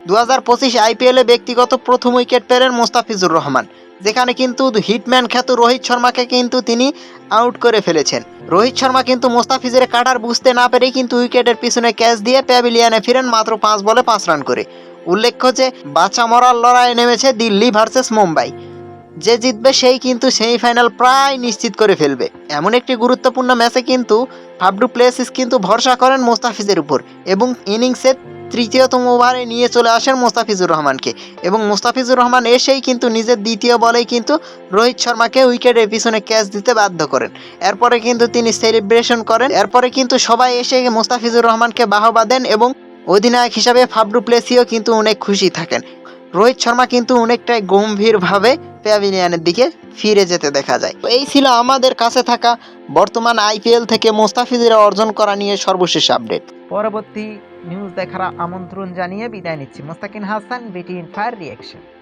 দু হাজার পঁচিশ আইপিএলে ব্যক্তিগত প্রথম উইকেট পেলেন মোস্তাফিজুর রহমান, যেখানে কিন্তু হিটম্যান খ্যাত রোহিত শর্মাকে কিন্তু তিনি আউট করে ফেলেছেন। রোহিত শর্মা কিন্তু মোস্তাফিজের কাটার বুঝতে না পেরেই কিন্তু উইকেটের পিছনে ক্যাচ দিয়ে প্যাভিলিয়ানে ফিরেন মাত্র পাঁচ বলে পাঁচ রান করে। উল্লেখ্য যে বাঁচা মরার লড়াইয়ে নেমেছে দিল্লি ভার্সেস মুম্বাই। যে জিতবে সেই কিন্তু সেমিফাইনাল প্রায় নিশ্চিত করে ফেলবে। এমন একটি গুরুত্বপূর্ণ ম্যাচে কিন্তু ফাবডু প্লেসিস কিন্তু ভরসা করেন মোস্তাফিজের উপর এবং ইনিংসের তৃতীয়তম ওভারে নিয়ে চলে আসেন মোস্তাফিজুর রহমানকে। এবং মোস্তাফিজুর রহমান এসেই কিন্তু নিজের দ্বিতীয় বলেই কিন্তু রোহিত শর্মাকে উইকেটের পিছনে ক্যাচ দিতে বাধ্য করেন। এরপরে কিন্তু তিনি সেলিব্রেশন করেন। এরপরে কিন্তু সবাই এসে মোস্তাফিজুর রহমানকে বাহবা দেন এবং অধিনায়ক হিসাবে ফাবডু প্লেসিও কিন্তু অনেক খুশি থাকেন। রোহিত শর্মা কিন্তু অনেকটাই গম্ভীরভাবে প্যাভিলিয়ানের দিকে ফিরে যেতে দেখা যায়। তো এই ছিল আমাদের কাছে থাকা বর্তমান আইপিএল থেকে মোস্তাফিজের অর্জন করা নিয়ে সর্বশেষ আপডেট। পরবর্তী নিউজ দেখার আমন্ত্রণ জানিয়ে বিদায় নিচ্ছি। মোস্তাকিন হাসান বিটি ফায়ার রিয়াকশন।